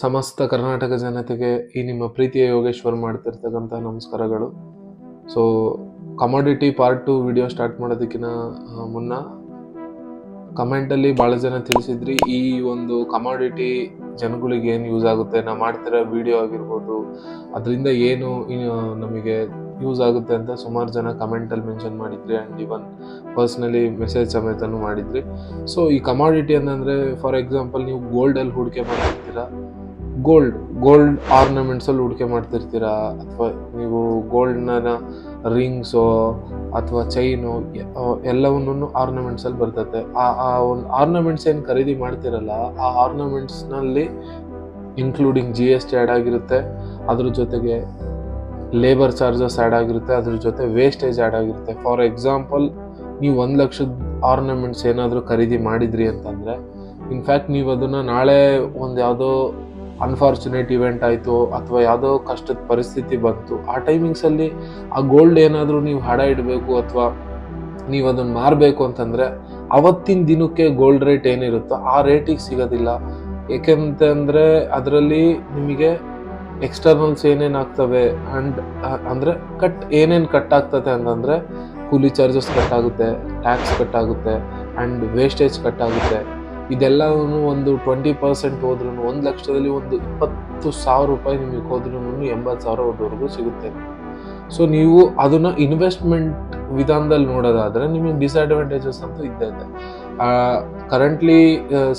ಸಮಸ್ತ ಕರ್ನಾಟಕ ಜನತೆಗೆ ಈ ನಿಮ್ಮ ಪ್ರೀತಿಯ ಯೋಗೇಶ್ವರ್ ಮಾಡ್ತಿರ್ತಕ್ಕಂಥ ನಮಸ್ಕಾರಗಳು. So commodity part two video start ಮಾಡೋದಕ್ಕಿಂತ ಮುನ್ನ ಕಮೆಂಟಲ್ಲಿ ಭಾಳ ಜನ ತಿಳಿಸಿದ್ರಿ, ಈ ಒಂದು ಕಮಾಡಿಟಿ ಜನಗಳಿಗೆ ಏನು ಯೂಸ್ ಆಗುತ್ತೆ, ನಾವು ಮಾಡ್ತಿರೋ ವಿಡಿಯೋ ಆಗಿರ್ಬೋದು, ಅದರಿಂದ ಏನು ನಮಗೆ ಯೂಸ್ ಆಗುತ್ತೆ ಅಂತ ಸುಮಾರು ಜನ ಕಮೆಂಟಲ್ಲಿ ಮೆನ್ಷನ್ ಮಾಡಿದ್ರಿ ಆ್ಯಂಡ್ ಇವನ್ ಪರ್ಸ್ನಲಿ ಮೆಸೇಜ್ ಸಮೇತನೂ ಮಾಡಿದ್ರಿ. ಸೊ ಈ ಕಮಾಡಿಟಿ ಅಂತಂದರೆ ಫಾರ್ ಎಕ್ಸಾಂಪಲ್ ನೀವು ಗೋಲ್ಡಲ್ಲಿ ಹೂಡಿಕೆ ಮಾಡ್ತಿರ್ತೀರಾ ಗೋಲ್ಡ್ ಗೋಲ್ಡ್ ಆರ್ನಮೆಂಟ್ಸಲ್ಲಿ ಹೂಡಿಕೆ ಮಾಡ್ತಿರ್ತೀರಾ? ಅಥವಾ ನೀವು ಗೋಲ್ಡ್ನ ರಿಂಗ್ಸು ಅಥವಾ ಚೈನು ಎಲ್ಲವನ್ನೂ ಆರ್ನಮೆಂಟ್ಸಲ್ಲಿ ಬರ್ತೈತೆ. ಆ ಆ ಒಂದು ಆರ್ನಮೆಂಟ್ಸ್ ಏನು ಖರೀದಿ ಮಾಡ್ತಿರಲ್ಲ, ಆ ಆರ್ನಮೆಂಟ್ಸ್ನಲ್ಲಿ including G S T add ಆಗಿರುತ್ತೆ. ಅದ್ರ ಜೊತೆಗೆ ಲೇಬರ್ ಚಾರ್ಜಸ್ ಆ್ಯಡ್ ಆಗಿರುತ್ತೆ. ಅದ್ರ ಜೊತೆ ವೇಸ್ಟೇಜ್ ಆ್ಯಡ್ ಆಗಿರುತ್ತೆ. ಫಾರ್ ಎಕ್ಸಾಂಪಲ್ ನೀವು ಒಂದು ಲಕ್ಷದ ಆರ್ನಮೆಂಟ್ಸ್ ಏನಾದರೂ ಖರೀದಿ ಮಾಡಿದ್ರಿ ಅಂತಂದರೆ ಇನ್ಫ್ಯಾಕ್ಟ್ ನೀವು ಅದನ್ನು ನಾಳೆ ಒಂದು ಯಾವುದೋ ಅನ್ಫಾರ್ಚುನೇಟ್ ಇವೆಂಟ್ ಆಯಿತು ಅಥವಾ ಯಾವುದೋ ಕಷ್ಟದ ಪರಿಸ್ಥಿತಿ ಬಂತು, ಆ ಟೈಮಿಂಗ್ಸಲ್ಲಿ ಆ ಗೋಲ್ಡ್ ಏನಾದರೂ ನೀವು ಹಡ ಇಡಬೇಕು ಅಥವಾ ನೀವು ಅದನ್ನು ಮಾರಬೇಕು ಅಂತಂದರೆ ಅವತ್ತಿನ ದಿನಕ್ಕೆ ಗೋಲ್ಡ್ ರೇಟ್ ಏನಿರುತ್ತೋ ಆ ರೇಟಿಗೆ ಸಿಗೋದಿಲ್ಲ. ಏಕೆಂತಂದರೆ ಅದರಲ್ಲಿ ನಿಮಗೆ ಎಕ್ಸ್ಟರ್ನಲ್ಸ್ ಏನೇನು ಆಗ್ತವೆ ಆ್ಯಂಡ್ ಅಂದರೆ ಕಟ್ ಏನೇನು ಕಟ್ ಆಗ್ತದೆ ಅಂತಂದರೆ ಕೂಲಿ ಚಾರ್ಜಸ್ ಕಟ್ ಆಗುತ್ತೆ ಟ್ಯಾಕ್ಸ್ ಕಟ್ ಆಗುತ್ತೆ ಆ್ಯಂಡ್ ವೇಸ್ಟೇಜ್ ಕಟ್ ಆಗುತ್ತೆ. ಇದೆಲ್ಲವೂ ಒಂದು ಟ್ವೆಂಟಿ ಪರ್ಸೆಂಟ್ ಹೋದ್ರೂ ಒಂದು ಲಕ್ಷದಲ್ಲಿ ಒಂದು ಇಪ್ಪತ್ತು ಸಾವಿರ ರೂಪಾಯಿ ನಿಮಗೆ ಹೋದ್ರೂ ಎಂಬತ್ತು ಸಾವಿರವರೆಗೂ ಸಿಗುತ್ತೆ. ಸೊ ನೀವು ಅದನ್ನ ಇನ್ವೆಸ್ಟ್ಮೆಂಟ್ ವಿಧಾನದಲ್ಲಿ ನೋಡೋದಾದ್ರೆ ನಿಮಗೆ ಡಿಸ್ಅಡ್ವಾಂಟೇಜಸ್ ಅಂತೂ ಇದ್ದೇ ಇದೆ. Currently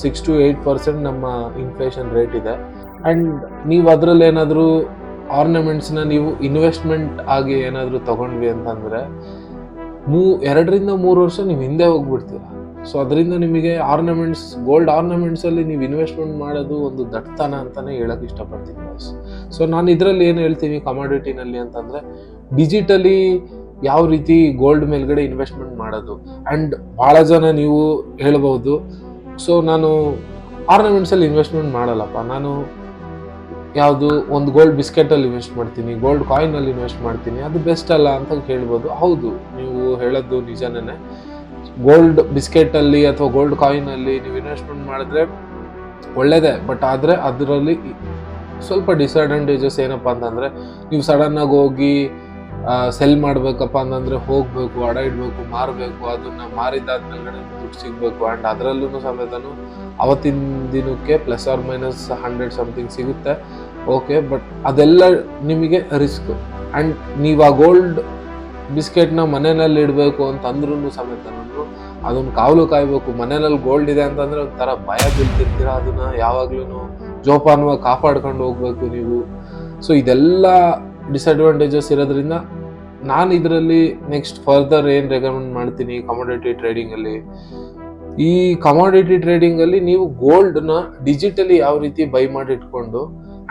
six to eight percent ನಮ್ಮ ಇನ್ಫ್ಲೇಷನ್ ರೇಟ್ ಇದೆ. ಆ್ಯಂಡ್ ನೀವು ಅದರಲ್ಲಿ ಏನಾದರೂ ಆರ್ನಮೆಂಟ್ಸ್ನ ನೀವು ಇನ್ವೆಸ್ಟ್ಮೆಂಟ್ ಆಗಿ ಏನಾದರೂ ತಗೊಂಡ್ವಿ ಅಂತಂದರೆ ಮೂ, ಎರಡರಿಂದ ಮೂರು ವರ್ಷ ನೀವು ಹಿಂದೆ ಹೋಗ್ಬಿಡ್ತೀರ. ಸೊ ಅದರಿಂದ ನಿಮಗೆ ಆರ್ನಮೆಂಟ್ಸ್ ಗೋಲ್ಡ್ ಆರ್ನಮೆಂಟ್ಸಲ್ಲಿ ನೀವು ಇನ್ವೆಸ್ಟ್ಮೆಂಟ್ ಮಾಡೋದು ಒಂದು ದಟ್ಟತನ ಅಂತಲೇ ಹೇಳೋಕೆ ಇಷ್ಟಪಡ್ತೀನಿ ಸೊ ನಾನು ಇದರಲ್ಲಿ ಏನು ಹೇಳ್ತೀನಿ ಕಮಾಡಿಟಿನಲ್ಲಿ ಅಂತಂದರೆ ಡಿಜಿಟಲಿ ಯಾವ ರೀತಿ ಗೋಲ್ಡ್ ಮೇಲ್ಗಡೆ ಇನ್ವೆಸ್ಟ್ಮೆಂಟ್ ಮಾಡೋದು. ಆ್ಯಂಡ್ ಭಾಳ ಜನ ನೀವು ಹೇಳ್ಬೋದು ಸೊ ನಾನು ಆರ್ನಮೆಂಟ್ಸಲ್ಲಿ ಇನ್ವೆಸ್ಟ್ಮೆಂಟ್ ಮಾಡಲ್ಲಪ್ಪ. ನಾನು ಯಾವುದು ಒಂದು ಗೋಲ್ಡ್ ಬಿಸ್ಕೆಟಲ್ಲಿ ಇನ್ವೆಸ್ಟ್ ಮಾಡ್ತೀನಿ ಗೋಲ್ಡ್ ಕಾಯಿನಲ್ಲಿ ಇನ್ವೆಸ್ಟ್ ಮಾಡ್ತೀನಿ. ಅದು ಬೆಸ್ಟ್ ಅಲ್ಲ ಅಂತ ಹೇಳ್ಬೋದು ಹೌದು, ನೀವು ಹೇಳೋದು ನಿಜನೇ. ಗೋಲ್ಡ್ ಬಿಸ್ಕೆಟಲ್ಲಿ ಅಥವಾ ಗೋಲ್ಡ್ ಕಾಯಿನಲ್ಲಿ ನೀವು ಇನ್ವೆಸ್ಟ್ಮೆಂಟ್ ಮಾಡಿದ್ರೆ ಒಳ್ಳೇದೇ ಬಟ್ ಆದರೆ ಅದರಲ್ಲಿ ಸ್ವಲ್ಪ ಡಿಸ್ಅಡ್ವಾಂಟೇಜಸ್ ಏನಪ್ಪ ಅಂತಂದರೆ ನೀವು ಸಡನ್ನಾಗಿ ಹೋಗಿ ಸೆಲ್ ಮಾಡಬೇಕಪ್ಪ ಅಂತಂದರೆ ಹೋಗಬೇಕು, ಅಡ ಇಡಬೇಕು, ಮಾರಬೇಕು, ಅದನ್ನು ಮಾರಿದಾದ್ಮೇಲೆ ದುಡ್ಡು ಸಿಗಬೇಕು ಆ್ಯಂಡ್ ಅದರಲ್ಲೂ ಸಮೇತನು ಅವತ್ತಿನ ದಿನಕ್ಕೆ plus or minus hundred something ಸಿಗುತ್ತೆ. ಓಕೆ ಬಟ್ ಅದೆಲ್ಲ ನಿಮಗೆ ರಿಸ್ಕ್ ಆ್ಯಂಡ್ ನೀವು ಆ ಗೋಲ್ಡ್ ಬಿಸ್ಕೆಟ್ನ ಮನೆಯಲ್ಲಿ ಇಡಬೇಕು ಅಂತ ಅಂದ್ರೂ ಸಮೇತ ಅದನ್ನು ಕಾವಲು ಕಾಯಬೇಕು. ಮನೆಯಲ್ಲಿ ಗೋಲ್ಡ್ ಇದೆ ಅಂತಂದರೆ ಒಂಥರ ಭಯ ಬೀಳ್ತಿರ್ತೀರ ಅದನ್ನು? ಯಾವಾಗ್ಲೂ ಜೋಪಾನವಾಗಿ ಕಾಪಾಡ್ಕೊಂಡು ಹೋಗ್ಬೇಕು ನೀವು. ಸೊ ಇದೆಲ್ಲ ಡಿಸ್ಅಡ್ವಾಂಟೇಜಸ್ ಇರೋದ್ರಿಂದ ನಾನು ಇದರಲ್ಲಿ ನೆಕ್ಸ್ಟ್ ಫರ್ದರ್ ಏನು ರೆಕಮೆಂಡ್ ಮಾಡ್ತೀನಿ ಕಮಾಡಿಟಿ ಟ್ರೇಡಿಂಗಲ್ಲಿ ಈ ಕಮಾಡಿಟಿ ಟ್ರೇಡಿಂಗಲ್ಲಿ ನೀವು ಗೋಲ್ಡ್ನ ಡಿಜಿಟಲಿ ಯಾವ ರೀತಿ ಬೈ ಮಾಡಿ ಇಟ್ಕೊಂಡು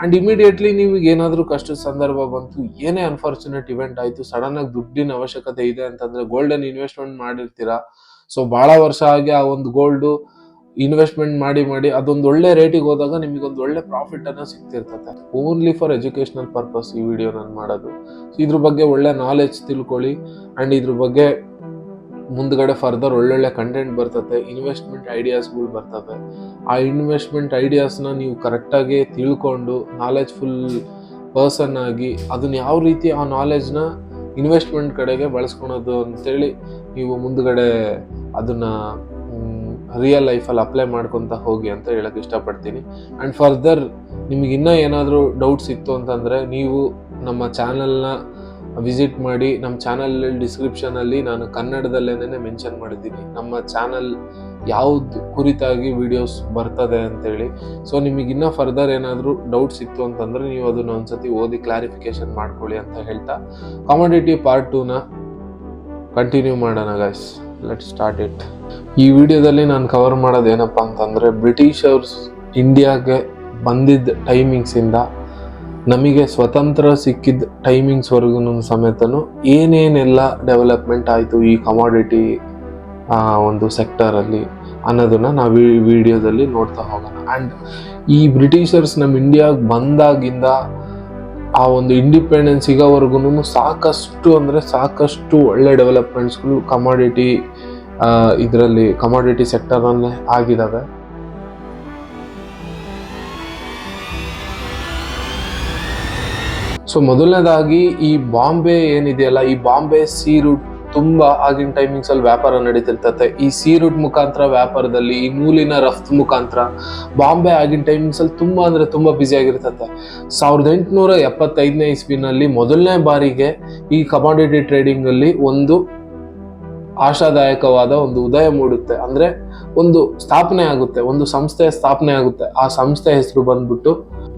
ಆ್ಯಂಡ್ ಇಮಿಡಿಯೇಟ್ಲಿ ನಿಮಗೆ ಏನಾದರೂ ಕಷ್ಟದ ಸಂದರ್ಭ ಬಂತು, ಏನೇ ಅನ್ಫಾರ್ಚುನೇಟ್ ಇವೆಂಟ್ ಆಯಿತು ಸಡನ್ನಾಗಿ ದುಡ್ಡಿನ ಅವಶ್ಯಕತೆ ಇದೆ ಅಂತಂದರೆ ಗೋಲ್ಡನ್ ಇನ್ವೆಸ್ಟ್ಮೆಂಟ್ ಮಾಡಿರ್ತೀರಾ? ಸೊ ಭಾಳ ವರ್ಷ ಆಗಿ ಆ ಒಂದು ಗೋಲ್ಡು ಇನ್ವೆಸ್ಟ್ಮೆಂಟ್ ಮಾಡಿ ಮಾಡಿ ಅದೊಂದು ಒಳ್ಳೆ ರೇಟಿಗೆ ಹೋದಾಗ ನಿಮಗೆ ಒಂದು ಒಳ್ಳೆ ಪ್ರಾಫಿಟ್ ಅನ್ನ ಸಿಗ್ತಿರ್ತದೆ ಓನ್ಲಿ ಫಾರ್ ಎಜುಕೇಶನಲ್ ಪರ್ಪಸ್ ಈ ವಿಡಿಯೋ ನಾನು ಮಾಡೋದು. ಇದ್ರ ಬಗ್ಗೆ ಒಳ್ಳೆ ನಾಲೆಜ್ ತಿಳ್ಕೊಳ್ಳಿ. ಆ್ಯಂಡ್ ಇದ್ರ ಬಗ್ಗೆ ಮುಂದ್ಗಡೆ ಫರ್ದರ್ ಒಳ್ಳೊಳ್ಳೆ ಕಂಟೆಂಟ್ ಬರ್ತದೆ ಇನ್ವೆಸ್ಟ್ಮೆಂಟ್ ಐಡಿಯಾಸ್ಗಳು ಬರ್ತವೆ ಆ ಇನ್ವೆಸ್ಟ್ಮೆಂಟ್ ಐಡಿಯಾಸ್ನ ನೀವು ಕರೆಕ್ಟಾಗಿ ತಿಳ್ಕೊಂಡು ನಾಲೆಜ್ಫುಲ್ ಪರ್ಸನ್ ಆಗಿ ಅದನ್ನ ಯಾವ ರೀತಿ ಆ ನಾಲೆಜ್ನ ಇನ್ವೆಸ್ಟ್ಮೆಂಟ್ ಕಡೆಗೆ ಬಳಸ್ಕೊಳೋದು ಅಂತೇಳಿ ನೀವು ಮುಂದ್ಗಡೆ ಅದನ್ನು ರಿಯಲ್ ಲೈಫಲ್ಲಿ ಅಪ್ಲೈ ಮಾಡ್ಕೊತ ಹೋಗಿ ಅಂತ ಹೇಳೋಕ್ಕೆ ಇಷ್ಟಪಡ್ತೀನಿ. ಆ್ಯಂಡ್ ಫರ್ದರ್ ನಿಮಗೆ ಇನ್ನೂ ಏನಾದರೂ ಡೌಟ್ಸ್ ಇತ್ತು ಅಂತಂದರೆ ನೀವು ನಮ್ಮ ಚಾನಲ್ನ ವಿಸಿಟ್ ಮಾಡಿ ನಮ್ಮ ಚಾನಲ್ ಡಿಸ್ಕ್ರಿಪ್ಷನಲ್ಲಿ ನಾನು ಕನ್ನಡದಲ್ಲೇನೆ ಮೆನ್ಷನ್ ಮಾಡಿದ್ದೀನಿ. ನಮ್ಮ ಚಾನಲ್ ಯಾವ್ದು ಕುರಿತಾಗಿ ವಿಡಿಯೋಸ್ ಬರ್ತದೆ ಅಂತೇಳಿ. ಸೊ ನಿಮಗೆ ಇನ್ನೂ ಫರ್ದರ್ ಏನಾದರೂ ಡೌಟ್ಸ್ ಇತ್ತು ಅಂತಂದರೆ ನೀವು ಅದನ್ನ ಒಂದ್ಸತಿ ಓದಿ ಕ್ಲಾರಿಫಿಕೇಶನ್ ಮಾಡ್ಕೊಳ್ಳಿ ಅಂತ ಹೇಳ್ತಾ. ಕಾಮಡಿಟಿ ಪಾರ್ಟ್ ಟೂನ ಕಂಟಿನ್ಯೂ ಮಾಡೋಣ ಗಾಯ್ಸ್ ಲೆಟ್ ಸ್ಟಾರ್ಟ್ ಇಟ್ ಈ ವಿಡಿಯೋದಲ್ಲಿ ನಾನು ಕವರ್ ಮಾಡೋದು ಏನಪ್ಪ ಅಂತಂದರೆ ಬ್ರಿಟಿಷರ್ಸ್ ಇಂಡಿಯಾಗೆ ಬಂದಿದ್ದ ಟೈಮಿಂಗ್ಸಿಂದ ನಮಗೆ ಸ್ವತಂತ್ರ ಸಿಕ್ಕಿದ ಟೈಮಿಂಗ್ಸ್ವರೆಗೂ ಸಮೇತನು ಏನೇನೆಲ್ಲ ಡೆವಲಪ್ಮೆಂಟ್ ಆಯಿತು ಈ ಕಮಾಡಿಟಿ ಒಂದು ಸೆಕ್ಟರಲ್ಲಿ ಅನ್ನೋದನ್ನು ನಾವು ಈ ವಿಡಿಯೋದಲ್ಲಿ ನೋಡ್ತಾ ಹೋಗೋಣ. ಆ್ಯಂಡ್ ಈ ಬ್ರಿಟಿಷರ್ಸ್ ನಮ್ಮ ಇಂಡಿಯಾಗೆ ಬಂದಾಗಿಂದ ಆ ಒಂದು ಇಂಡಿಪೆಂಡೆನ್ಸ್ ಸಿಗೋವರೆಗೂ ಸಾಕಷ್ಟು ಅಂದರೆ ಸಾಕಷ್ಟು ಒಳ್ಳೆ ಡೆವಲಪ್ಮೆಂಟ್ಸ್ಗಳು ಕಮಾಡಿಟಿ ಇದರಲ್ಲಿ ಕಮಾಡಿಟಿ ಸೆಕ್ಟರಲ್ಲೇ ಆಗಿದ್ದಾವೆ ಸೊ ಮೊದಲನೇದಾಗಿ ಈ ಬಾಂಬೆ ಏನಿದೆಯಲ್ಲ, ಈ ಬಾಂಬೆ ಸೀ ರೂಟ್ ತುಂಬಾ ಆಗಿನ ಟೈಮಿಂಗ್ಸ್ ಅಲ್ಲಿ ವ್ಯಾಪಾರ ನಡೀತಿರ್ತತೆ. ಈ ಸೀ ರೂಟ್ ಮುಖಾಂತರ ವ್ಯಾಪಾರದಲ್ಲಿ, ಈ ನೂಲಿನ ರಫ್ತು ಮುಖಾಂತರ ಬಾಂಬೆ ಆಗಿನ ಟೈಮಿಂಗ್ಸ್ ಅಲ್ಲಿ ತುಂಬಾ ಅಂದ್ರೆ ತುಂಬಾ ಬ್ಯುಸಿ ಆಗಿರ್ತತೆ. ಸಾವಿರದ ಎಂಟುನೂರ ಎಪ್ಪತ್ತೈದನೇ ಇಸ್ವಿನಲ್ಲಿ ಮೊದಲನೇ ಬಾರಿಗೆ ಈ ಕಮಾಡಿಟಿ ಟ್ರೇಡಿಂಗ್ ಅಲ್ಲಿ ಒಂದು ಆಶಾದಾಯಕವಾದ ಒಂದು ಉದಯ ಮೂಡುತ್ತೆ. ಅಂದ್ರೆ ಒಂದು ಸ್ಥಾಪನೆ ಆಗುತ್ತೆ, ಒಂದು ಸಂಸ್ಥೆಯ ಸ್ಥಾಪನೆ ಆಗುತ್ತೆ. ಆ ಸಂಸ್ಥೆ ಹೆಸರು ಬಂದ್ಬಿಟ್ಟು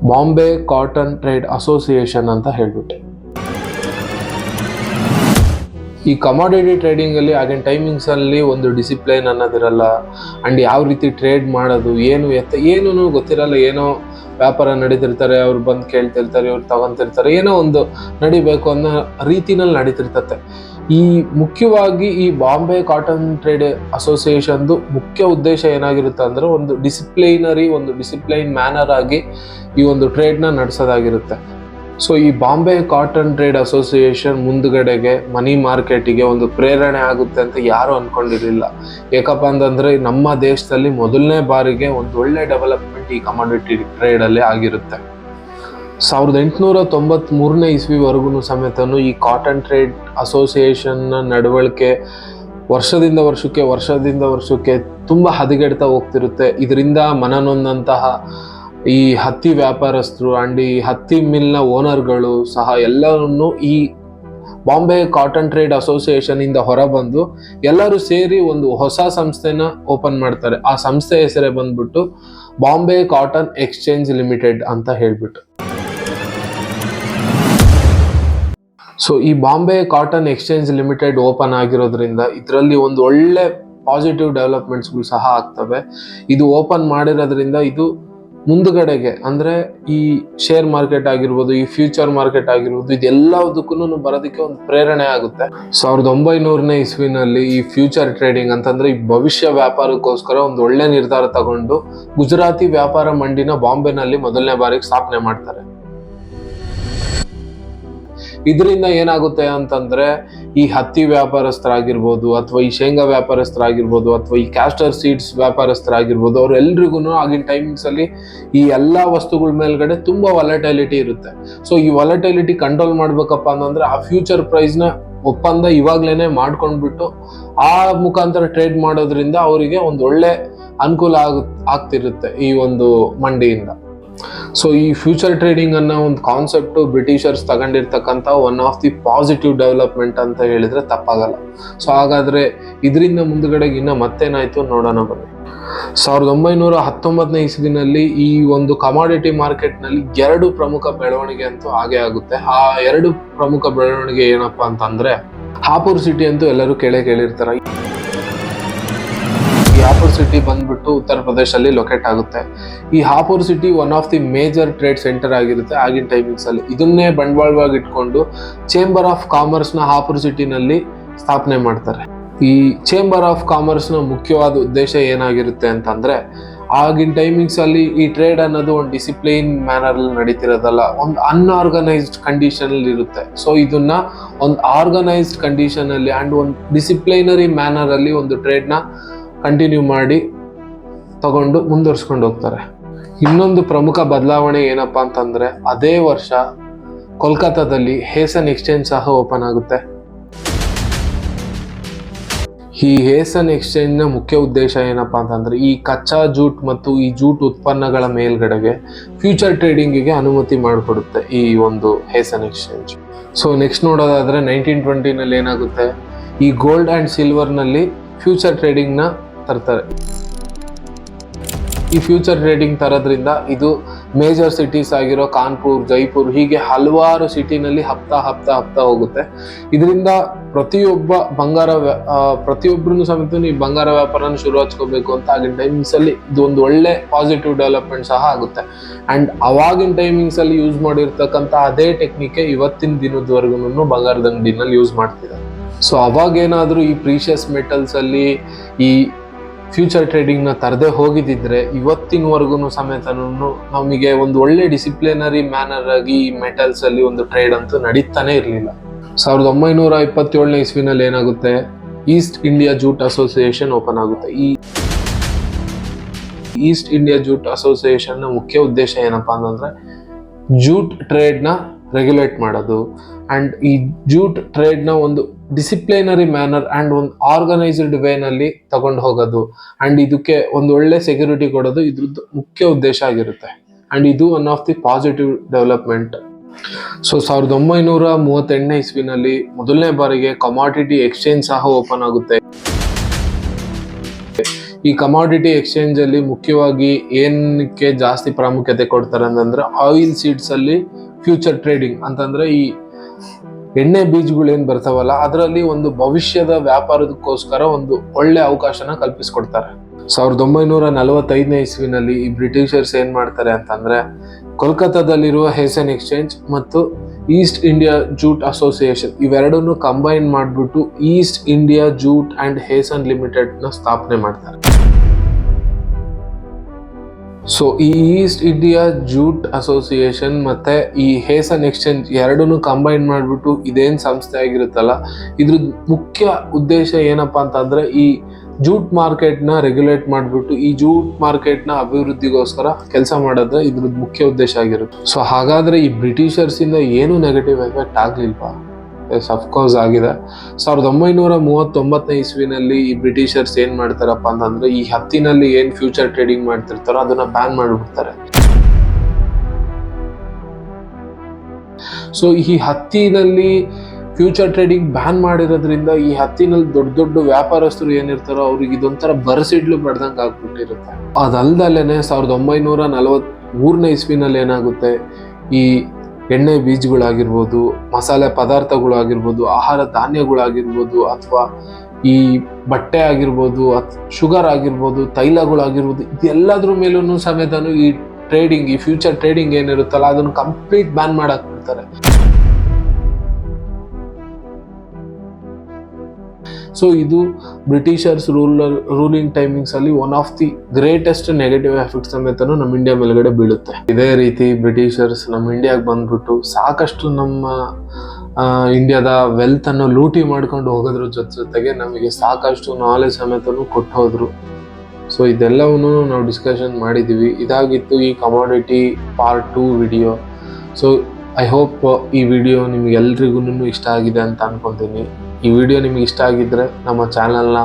ಬಾಂಬೆ ಕಾಟನ್ ಟ್ರೇಡ್ ಅಸೋಸಿಯೇಷನ್ ಅಂತ ಹೇಳ್ಬಿಟ್ಟೆ. ಈ ಕಮಾಡಿಟಿ ಟ್ರೇಡಿಂಗ್ ಅಲ್ಲಿ ಆಗಿನ ಟೈಮಿಂಗ್ಸ್ ಅಲ್ಲಿ ಒಂದು ಡಿಸಿಪ್ಲೈನ್ ಅನ್ನೋದಿರಲ್ಲ. ಅಂಡ್ ಯಾವ ರೀತಿ ಟ್ರೇಡ್ ಮಾಡೋದು, ಏನು ಎತ್ತ ಏನೂ ಗೊತ್ತಿರಲ್ಲ, ಏನೋ ವ್ಯಾಪಾರ ನಡೀತಿರ್ತಾರೆ, ಅವ್ರು ಬಂದು ಕೇಳ್ತಿರ್ತಾರೆ ಇವ್ರು ತಗೊಂತಿರ್ತಾರೆ, ಏನೋ ಒಂದು ನಡಿಬೇಕು ಅನ್ನೋ ರೀತಿನಲ್ಲಿ ನಡೀತಿರ್ತತೆ. ಈ ಮುಖ್ಯವಾಗಿ ಈ ಬಾಂಬೆ ಕಾಟನ್ ಟ್ರೇಡ್ ಅಸೋಸಿಯೇಷನ್ದು ಮುಖ್ಯ ಉದ್ದೇಶ ಏನಾಗಿರುತ್ತೆ ಅಂದರೆ ಒಂದು ಡಿಸಿಪ್ಲೈನರಿ ಒಂದು ಡಿಸಿಪ್ಲೈನ್ ಮ್ಯಾನರ್ ಆಗಿ ಈ ಒಂದು ಟ್ರೇಡ್ನ ನಡೆಸೋದಾಗಿರುತ್ತೆ. ಸೊ ಈ ಬಾಂಬೆ ಕಾಟನ್ ಟ್ರೇಡ್ ಅಸೋಸಿಯೇಷನ್ ಮುಂದಗಡೆಗೆ ಮನಿ ಮಾರ್ಕೆಟಿಗೆ ಒಂದು ಪ್ರೇರಣೆ ಆಗುತ್ತೆ ಅಂತ ಯಾರು ಅಂದ್ಕೊಂಡಿರಲಿಲ್ಲ ಯಾಕಪ್ಪ ಅಂತಂದ್ರೆ ನಮ್ಮ ದೇಶದಲ್ಲಿ ಮೊದಲನೇ ಬಾರಿಗೆ ಒಂದು ಒಳ್ಳೆ ಡೆವಲಪ್ಮೆಂಟ್ ಈ ಕಮಾಡಿಟಿ ಟ್ರೇಡ್ ಅಲ್ಲಿ ಆಗಿರುತ್ತೆ. ಸಾವಿರದ ಎಂಟುನೂರ ತೊಂಬತ್ ಮೂರನೇ ಇಸ್ವಿವರೆಗೂ ಸಮೇತ ಈ ಕಾಟನ್ ಟ್ರೇಡ್ ಅಸೋಸಿಯೇಷನ್ ನಡವಳಿಕೆ ವರ್ಷದಿಂದ ವರ್ಷಕ್ಕೆ ವರ್ಷದಿಂದ ವರ್ಷಕ್ಕೆ ತುಂಬಾ ಹದಗೆಡ್ತಾ ಹೋಗ್ತಿರುತ್ತೆ. ಇದರಿಂದ ಮನನೊಂದಂತಹ ಈ ಹತ್ತಿ ವ್ಯಾಪಾರಸ್ಥರು ಆ್ಯಂಡ್ ಈ ಹತ್ತಿ ಮಿಲ್ನ ಓನರ್ಗಳು ಸಹ ಎಲ್ಲರನ್ನು ಈ ಬಾಂಬೆ ಕಾಟನ್ ಟ್ರೇಡ್ ಅಸೋಸಿಯೇಷನ್ ಇಂದ ಹೊರಬಂದು ಎಲ್ಲರೂ ಸೇರಿ ಒಂದು ಹೊಸ ಸಂಸ್ಥೆನ ಓಪನ್ ಮಾಡ್ತಾರೆ. ಆ ಸಂಸ್ಥೆ ಹೆಸರೇ ಬಂದ್ಬಿಟ್ಟು ಬಾಂಬೆ ಕಾಟನ್ ಎಕ್ಸ್ಚೇಂಜ್ ಲಿಮಿಟೆಡ್ ಅಂತ ಹೇಳ್ಬಿಟ್ಟು. ಸೊ ಈ Bombay cotton exchange limited open ಆಗಿರೋದ್ರಿಂದ ಇದರಲ್ಲಿ ಒಂದು ಒಳ್ಳೆ ಪಾಸಿಟಿವ್ ಡೆವಲಪ್ಮೆಂಟ್ಸ್ಗಳು ಸಹ ಆಗ್ತವೆ. ಇದು ಓಪನ್ ಮಾಡಿರೋದ್ರಿಂದ ಇದು ಮುಂದುಗಡೆಗೆ, ಅಂದ್ರೆ ಈ ಶೇರ್ ಮಾರ್ಕೆಟ್ ಆಗಿರ್ಬೋದು, ಈ ಫ್ಯೂಚರ್ ಮಾರ್ಕೆಟ್ ಆಗಿರ್ಬೋದು ಇದೆಲ್ಲದಕ್ಕೂ ಬರೋದಕ್ಕೆ ಒಂದು ಪ್ರೇರಣೆ ಆಗುತ್ತೆ. ಸಾವಿರದ ಒಂಬೈನೂರನೇ ಇಸ್ವಿನಲ್ಲಿ ಈ ಫ್ಯೂಚರ್ ಟ್ರೇಡಿಂಗ್ ಅಂತಂದ್ರೆ ಈ ಭವಿಷ್ಯ ವ್ಯಾಪಾರಕ್ಕೋಸ್ಕರ ಒಂದು ಒಳ್ಳೆ ನಿರ್ಧಾರ ತಗೊಂಡು ಗುಜರಾತಿ ವ್ಯಾಪಾರ ಮಂಡಿನ ಬಾಂಬೆನಲ್ಲಿ ಮೊದಲನೇ ಬಾರಿಗೆ ಸ್ಥಾಪನೆ ಮಾಡ್ತಾರೆ. ಇದರಿಂದ ಏನಾಗುತ್ತೆ ಅಂತಂದ್ರೆ ಈ ಹತ್ತಿ ವ್ಯಾಪಾರಸ್ಥರಾಗಿರ್ಬೋದು ಅಥವಾ ಈ ಶೇಂಗಾ ವ್ಯಾಪಾರಸ್ಥರಾಗಿರ್ಬೋದು ಅಥವಾ ಈ ಕ್ಯಾಸ್ಟರ್ ಸೀಡ್ಸ್ ವ್ಯಾಪಾರಸ್ಥರಾಗಿರ್ಬೋದು ಅವ್ರೆಲ್ರಿಗೂ ಆಗಿನ ಅಲ್ಲಿ ಈ ಎಲ್ಲ ವಸ್ತುಗಳ ಮೇಲ್ಗಡೆ ತುಂಬಾ ವಲಟೈಲಿಟಿ ಇರುತ್ತೆ. ಸೊ ಈ ವಲಟೈಲಿಟಿ ಕಂಟ್ರೋಲ್ ಮಾಡ್ಬೇಕಪ್ಪ ಅಂತಂದ್ರೆ ಆ ಫ್ಯೂಚರ್ ಪ್ರೈಸ್ನ ಒಪ್ಪಂದ ಇವಾಗ್ಲೇನೆ ಮಾಡ್ಕೊಂಡ್ಬಿಟ್ಟು ಆ ಮುಖಾಂತರ ಟ್ರೇಡ್ ಮಾಡೋದ್ರಿಂದ ಅವರಿಗೆ ಒಂದು ಒಳ್ಳೆ ಅನುಕೂಲ ಆಗ ಆಗ್ತಿರುತ್ತೆ ಈ ಒಂದು ಮಂಡಿಯಿಂದ. ಸೊ ಈ ಫ್ಯೂಚರ್ ಟ್ರೇಡಿಂಗ್ ಅನ್ನೋ ಒಂದು concept Britishers ತಗೊಂಡಿರ್ತಕ್ಕಂಥ one of the positive development ಅಂತ ಹೇಳಿದರೆ ತಪ್ಪಾಗಲ್ಲ. ಸೊ ಹಾಗಾದರೆ ಇದರಿಂದ ಮುಂದಗಡೆ ಇನ್ನೂ ಮತ್ತೇನಾಯಿತು ನೋಡೋಣ ಬನ್ನಿ. ಸಾವಿರದ ಒಂಬೈನೂರ ಹತ್ತೊಂಬತ್ತನೇ ಇಸ್ವಿನಲ್ಲಿ ಈ ಒಂದು ಕಮಾಡಿಟಿ ಮಾರ್ಕೆಟ್ನಲ್ಲಿ ಎರಡು ಪ್ರಮುಖ ಬೆಳವಣಿಗೆ ಅಂತೂ ಹಾಗೆ ಆಗುತ್ತೆ. ಆ ಎರಡು ಪ್ರಮುಖ ಬೆಳವಣಿಗೆ ಏನಪ್ಪಾ ಅಂತಂದರೆ ಹಾಪುರ್ ಸಿಟಿ ಅಂತೂ ಎಲ್ಲರೂ ಕೇಳೇ ಕೇಳಿರ್ತಾರೆ. ಹಾಪುರ್ ಸಿಟಿ ಬಂದ್ಬಿಟ್ಟು ಉತ್ತರ ಪ್ರದೇಶದಲ್ಲಿ ಲೊಕೇಟ್ ಆಗುತ್ತೆ. ಈ Hapur city one of the major trade centre ಆಗಿರುತ್ತೆ ಆಗಿನ ಟೈಮಿಂಗ್ಸ್ ಅಲ್ಲಿ. ಇದನ್ನೇ ಬಂಡವಾಳವಾಗಿ ಇಟ್ಕೊಂಡು ಚೇಂಬರ್ ಆಫ್ ಕಾಮರ್ಸ್ನ ಹಾಪುರ್ ಸಿಟಿನಲ್ಲಿ ಸ್ಥಾಪನೆ ಮಾಡ್ತಾರೆ. ಈ ಚೇಂಬರ್ ಆಫ್ ಕಾಮರ್ಸ್ನ ಮುಖ್ಯವಾದ ಉದ್ದೇಶ ಏನಾಗಿರುತ್ತೆ ಅಂತಂದ್ರೆ, ಆಗಿನ ಟೈಮಿಂಗ್ಸ್ ಅಲ್ಲಿ ಈ ಟ್ರೇಡ್ ಅನ್ನೋದು ಒಂದು ಡಿಸಿಪ್ಲೈನ್ ಮ್ಯಾನರ್ ಅಲ್ಲಿ ನಡೀತಿರೋದಲ್ಲ, ಒಂದು ಅನ್ಆರ್ಗನೈಸ್ಡ್ ಕಂಡೀಷನ್ ಅಲ್ಲಿ ಇರುತ್ತೆ. ಸೊ ಇದನ್ನ ಒಂದು ಆರ್ಗನೈಸ್ಡ್ ಕಂಡೀಷನ್ ಅಲ್ಲಿ ಅಂಡ್ ಒಂದು ಡಿಸಿಪ್ಲೈನರಿ ಮ್ಯಾನರ್ ಅಲ್ಲಿ ಒಂದು ಟ್ರೇಡ್ನ ಕಂಟಿನ್ಯೂ ಮಾಡಿ ತಗೊಂಡು ಮುಂದುವರ್ಸ್ಕೊಂಡು ಹೋಗ್ತಾರೆ. ಇನ್ನೊಂದು ಪ್ರಮುಖ ಬದಲಾವಣೆ ಏನಪ್ಪ ಅಂತಂದ್ರೆ ಅದೇ ವರ್ಷ ಕೋಲ್ಕತ್ತಾದಲ್ಲಿ ಹೇಸನ್ ಎಕ್ಸ್ಚೇಂಜ್ ಸಹ ಓಪನ್ ಆಗುತ್ತೆ. ಈ ಹೇಸನ್ ಎಕ್ಸ್ಚೇಂಜ್ನ ಮುಖ್ಯ ಉದ್ದೇಶ ಏನಪ್ಪಾ ಅಂತಂದ್ರೆ ಈ ಕಚ್ಚಾ ಜೂಟ್ ಮತ್ತು ಈ ಜೂಟ್ ಉತ್ಪನ್ನಗಳ ಮೇಲ್ಗಡೆಗೆ ಫ್ಯೂಚರ್ ಟ್ರೇಡಿಂಗಿಗೆ ಅನುಮತಿ ಮಾಡಿಕೊಡುತ್ತೆ ಈ ಒಂದು ಹೇಸನ್ ಎಕ್ಸ್ಚೇಂಜ್. ಸೊ ನೆಕ್ಸ್ಟ್ ನೋಡೋದಾದ್ರೆ ನೈನ್ಟೀನ್ ಟ್ವೆಂಟಿನಲ್ಲಿ ಏನಾಗುತ್ತೆ ಈ ಗೋಲ್ಡ್ ಆ್ಯಂಡ್ ಸಿಲ್ವರ್ನಲ್ಲಿ ಫ್ಯೂಚರ್ ಟ್ರೇಡಿಂಗ್ನ ತರ್ತಾರೆ. ಈ ಫ್ಯೂಚರ್ ಟ್ರೇಡಿಂಗ್ ತರೋದ್ರಿಂದ ಇದು ಮೇಜರ್ ಸಿಟೀಸ್ ಆಗಿರೋ ಕಾನ್ಪುರ್, ಜೈಪುರ್ ಹೀಗೆ ಹಲವಾರು ಸಿಟಿನಲ್ಲಿ ಹಪ್ತಾ ಹಪ್ತಾ ಹಪ್ತಾ ಹೋಗುತ್ತೆ. ಇದರಿಂದ ಪ್ರತಿಯೊಬ್ಬ ಬಂಗಾರ ಪ್ರತಿಯೊಬ್ಬರೂ ಸಮೇತ ಈ ಬಂಗಾರ ವ್ಯಾಪಾರನ ಶುರು ಹಚ್ಕೋಬೇಕು ಅಂತ ಆಗಿನ ಟೈಮಿಂಗ್ಸ್ ಅಲ್ಲಿ ಇದು ಒಂದು ಒಳ್ಳೆ ಪಾಸಿಟಿವ್ ಡೆವಲಪ್ಮೆಂಟ್ ಸಹ ಆಗುತ್ತೆ. ಅಂಡ್ ಅವಾಗಿನ ಟೈಮಿಂಗ್ಸ್ ಅಲ್ಲಿ ಯೂಸ್ ಮಾಡಿರ್ತಕ್ಕಂಥ ಅದೇ ಟೆಕ್ನಿಕ್ ಇವತ್ತಿನ ದಿನದವರೆಗೂ ಬಂಗಾರದ ಅಂಗಡಿನಲ್ಲಿ ಯೂಸ್ ಮಾಡ್ತಿದ್ದಾರೆ. ಸೊ ಅವಾಗೇನಾದರೂ ಈ ಪ್ರೀಶಿಯಸ್ ಮೆಟಲ್ಸ್ ಅಲ್ಲಿ ಈ ಫ್ಯೂಚರ್ ಟ್ರೇಡಿಂಗ್ನ ತರದೇ ಹೋಗಿದ್ದಿದ್ರೆ ಇವತ್ತಿನವರೆಗೂ ಸಮೇತ ನಮಗೆ ಒಂದು ಒಳ್ಳೆ ಡಿಸಿಪ್ಲಿನರಿ ಮ್ಯಾನರ್ ಆಗಿ ಮೆಟಲ್ಸ್ ಅಲ್ಲಿ ಒಂದು ಟ್ರೇಡ್ ಅಂತೂ ನಡೀತಾನೆ ಇರಲಿಲ್ಲ. ಸಾವಿರದ ಒಂಬೈನೂರ ಇಪ್ಪತ್ತೇಳನೇ ಇಸ್ವಿನಲ್ಲಿ ಏನಾಗುತ್ತೆ? East India jute association open ಆಗುತ್ತೆ. ಈ ಈಸ್ಟ್ ಇಂಡಿಯಾ ಜೂಟ್ ಅಸೋಸಿಯೇಷನ್ ಮುಖ್ಯ ಉದ್ದೇಶ ಏನಪ್ಪಾ ಅಂತಂದ್ರೆ ಜೂಟ್ ಟ್ರೇಡ್ನ ರೆಗ್ಯುಲೇಟ್ ಮಾಡೋದು. ಆ್ಯಂಡ್ ಈ ಜೂಟ್ ಟ್ರೇಡ್ನ ಒಂದು ಡಿಸಿಪ್ಲಿನರಿ ಮ್ಯಾನರ್ ಆ್ಯಂಡ್ ಒಂದು ಆರ್ಗನೈಸ್ಡ್ ವೇನಲ್ಲಿ ತಗೊಂಡು ಹೋಗೋದು. ಆ್ಯಂಡ್ ಇದಕ್ಕೆ ಒಂದು ಒಳ್ಳೆ ಸೆಕ್ಯೂರಿಟಿ ಕೊಡೋದು ಇದ್ರದ್ದು ಮುಖ್ಯ ಉದ್ದೇಶ ಆಗಿರುತ್ತೆ. ಆ್ಯಂಡ್ ಇದು one of the positive development so ಸಾವಿರದ ಒಂಬೈನೂರ ಮೂವತ್ತೆಂಟನೇ ಇಸ್ವಿನಲ್ಲಿ ಮೊದಲನೇ ಬಾರಿಗೆ ಕಮಾಡಿಟಿ ಎಕ್ಸ್ಚೇಂಜ್ ಸಹ ಓಪನ್ ಆಗುತ್ತೆ. ಈ ಕಮಾಡಿಟಿ ಎಕ್ಸ್ಚೇಂಜ್ ಅಲ್ಲಿ ಮುಖ್ಯವಾಗಿ ಏನಕ್ಕೆ ಜಾಸ್ತಿ ಪ್ರಾಮುಖ್ಯತೆ ಕೊಡ್ತಾರೆ ಅಂತಂದ್ರೆ ಆಯಿಲ್ ಸೀಡ್ಸ್ ಅಲ್ಲಿ ಫ್ಯೂಚರ್ ಟ್ರೇಡಿಂಗ್ ಅಂತಂದ್ರೆ ಈ ಎಣ್ಣೆ ಬೀಜಗಳು ಏನ್ ಬರ್ತಾವಲ್ಲ, ಅದರಲ್ಲಿ ಒಂದು ಭವಿಷ್ಯದ ವ್ಯಾಪಾರದಕ್ಕೋಸ್ಕರ ಒಂದು ಒಳ್ಳೆ ಅವಕಾಶನ ಕಲ್ಪಿಸ್ಕೊಡ್ತಾರೆ. ಸಾವಿರದ ಒಂಬೈನೂರ ನಲವತ್ತೈದನೇ ಇಸ್ವಿನಲ್ಲಿ ಈ ಬ್ರಿಟಿಷರ್ಸ್ ಏನ್ ಮಾಡ್ತಾರೆ ಅಂತಂದ್ರೆ, ಕೋಲ್ಕತ್ತಾದಲ್ಲಿರುವ ಹೇಸನ್ ಎಕ್ಸ್ಚೇಂಜ್ ಮತ್ತು ಈಸ್ಟ್ ಇಂಡಿಯಾ ಜೂಟ್ ಅಸೋಸಿಯೇಷನ್ ಇವೆರಡನ್ನು ಕಂಬೈನ್ ಮಾಡಿಬಿಟ್ಟು East India jute and hessian ಲಿಮಿಟೆಡ್ನ ಸ್ಥಾಪನೆ ಮಾಡ್ತಾರೆ. ಸೊ ಈ ಈಸ್ಟ್ ಇಂಡಿಯಾ ಜೂಟ್ ಅಸೋಸಿಯೇಷನ್ ಮತ್ತೆ ಈ ಹೇಸನ್ ಎಕ್ಸ್ಚೇಂಜ್ ಎರಡನ್ನು ಕಂಬೈನ್ ಮಾಡಿಬಿಟ್ಟು ಇದೇನು ಸಂಸ್ಥೆ ಆಗಿರುತ್ತಲ್ಲ ಇದ್ರ ಮುಖ್ಯ ಉದ್ದೇಶ ಏನಪ್ಪಾ ಅಂತಂದರೆ ಈ ಜೂಟ್ ಮಾರ್ಕೆಟ್ನ ರೆಗ್ಯುಲೇಟ್ ಮಾಡಿಬಿಟ್ಟು ಈ ಜೂಟ್ ಮಾರ್ಕೆಟ್ನ ಅಭಿವೃದ್ಧಿಗೋಸ್ಕರ ಕೆಲಸ ಮಾಡೋದು ಇದ್ರದ್ದು ಮುಖ್ಯ ಉದ್ದೇಶ ಆಗಿರುತ್ತೆ. ಸೊ ಹಾಗಾದ್ರೆ ಈ ಬ್ರಿಟಿಷರ್ಸ್ ಇಂದ ಏನು ನೆಗೆಟಿವ್ ಎಫೆಕ್ಟ್ ಆಗ್ಲಿಲ್ವಾ? ಎಸ್ ಅಫ್ಕೋರ್ಸ್ ಆಗಿದೆ. ಸಾವಿರದ ಒಂಬೈನೂರ ಮೂವತ್ತೊಂಬತ್ತನೇ ಇಸ್ವಿನಲ್ಲಿ ಈ ಬ್ರಿಟಿಷರ್ಸ್ ಏನು ಮಾಡ್ತಾರಪ್ಪ ಅಂತಂದ್ರೆ ಈ ಹತ್ತಿನಲ್ಲಿ ಏನ್ ಫ್ಯೂಚರ್ ಟ್ರೇಡಿಂಗ್ ಮಾಡ್ತಿರ್ತಾರೋ ಅದನ್ನ ಬ್ಯಾನ್ ಮಾಡಿಬಿಡ್ತಾರೆ. ಸೊ ಈ ಹತ್ತಿನಲ್ಲಿ ಫ್ಯೂಚರ್ ಟ್ರೇಡಿಂಗ್ ಬ್ಯಾನ್ ಮಾಡಿರೋದ್ರಿಂದ ಈ ಹತ್ತಿನಲ್ಲಿ ದೊಡ್ಡ ದೊಡ್ಡ ವ್ಯಾಪಾರಸ್ಥರು ಏನಿರ್ತಾರೋ ಅವ್ರಿಗೆ ಇದೊಂಥರ ಬರಸಿಡ್ಲು ಬಡ್ದಂಗೆ ಆಗ್ಬಿಟ್ಟಿರುತ್ತೆ. ಅದಲ್ದಲ್ಲೇ ಸಾವಿರದ ಒಂಬೈನೂರ ನಲವತ್ ಮೂರನೇ ಇಸ್ವಿನಲ್ಲಿ ಏನಾಗುತ್ತೆ? ಈ ಎಣ್ಣೆ ಬೀಜಗಳಾಗಿರ್ಬೋದು, ಮಸಾಲೆ ಪದಾರ್ಥಗಳಾಗಿರ್ಬೋದು, ಆಹಾರ ಧಾನ್ಯಗಳಾಗಿರ್ಬೋದು ಅಥವಾ ಈ ಬಟ್ಟೆ ಆಗಿರ್ಬೋದು, ಅತ್ ಶುಗರ್ ಆಗಿರ್ಬೋದು, ತೈಲಗಳಾಗಿರ್ಬೋದು, ಇದೆಲ್ಲದ್ರ ಮೇಲೂ ಸಮೇತನು ಈ ಟ್ರೇಡಿಂಗ್ ಈ ಫ್ಯೂಚರ್ ಟ್ರೇಡಿಂಗ್ ಏನಿರುತ್ತಲ್ಲ, ಅದನ್ನು ಕಂಪ್ಲೀಟ್ ಬ್ಯಾನ್ ಮಾಡಕ್ ಸೊ ಇದು ಬ್ರಿಟಿಷರ್ಸ್ ರೂಲ್ ರೂಲಿಂಗ್ ಟೈಮಿಂಗ್ಸ್ ಅಲ್ಲಿ one of the greatest negative effect ಸಮೇತನು ನಮ್ಮ ಇಂಡಿಯಾ ಮೇಲ್ಗಡೆ ಬೀಳುತ್ತೆ. ಇದೇ ರೀತಿ ಬ್ರಿಟಿಷರ್ಸ್ ನಮ್ಮ ಇಂಡಿಯಾಗೆ ಬಂದ್ಬಿಟ್ಟು ಸಾಕಷ್ಟು ನಮ್ಮ ಇಂಡಿಯಾದ ವೆಲ್ತ್ ಅನ್ನು ಲೂಟಿ ಮಾಡ್ಕೊಂಡು ಹೋಗೋದ್ರ ಜೊತೆ ಜೊತೆಗೆ ನಮಗೆ ಸಾಕಷ್ಟು ನಾಲೆಜ್ ಸಮೇತನು ಕೊಟ್ಟು ಹೋದ್ರು. ಸೊ ಇದೆಲ್ಲವನ್ನು ನಾವು ಡಿಸ್ಕಷನ್ ಮಾಡಿದ್ದೀವಿ ಇದಾಗಿತ್ತು ಈ commodity part two video so I hope ಈ ವಿಡಿಯೋ ನಿಮ್ಗೆ ಎಲ್ರಿಗೂ ಇಷ್ಟ ಆಗಿದೆ ಅಂತ ಅನ್ಕೊಂತೀನಿ. ಈ ವಿಡಿಯೋ ನಿಮಗೆ ಇಷ್ಟ ಆಗಿದ್ದರೆ ನಮ್ಮ ಚಾನಲ್ನ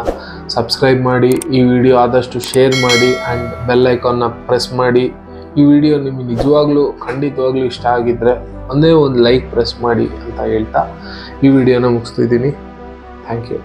ಸಬ್ಸ್ಕ್ರೈಬ್ ಮಾಡಿ, ಈ ವಿಡಿಯೋ ಆದಷ್ಟು ಶೇರ್ ಮಾಡಿ ಆ್ಯಂಡ್ ಬೆಲ್ ಐಕಾನ್ನ ಪ್ರೆಸ್ ಮಾಡಿ. ಈ ವಿಡಿಯೋ ನಿಮಗೆ ನಿಜವಾಗ್ಲೂ, ಖಂಡಿತವಾಗ್ಲೂ ಇಷ್ಟ ಆಗಿದ್ದರೆ ಒಂದೇ ಒಂದು ಲೈಕ್ ಪ್ರೆಸ್ ಮಾಡಿ ಅಂತ ಹೇಳ್ತಾ ಈ ವಿಡಿಯೋನ ಮುಗಿಸ್ತಿದ್ದೀನಿ. Thank you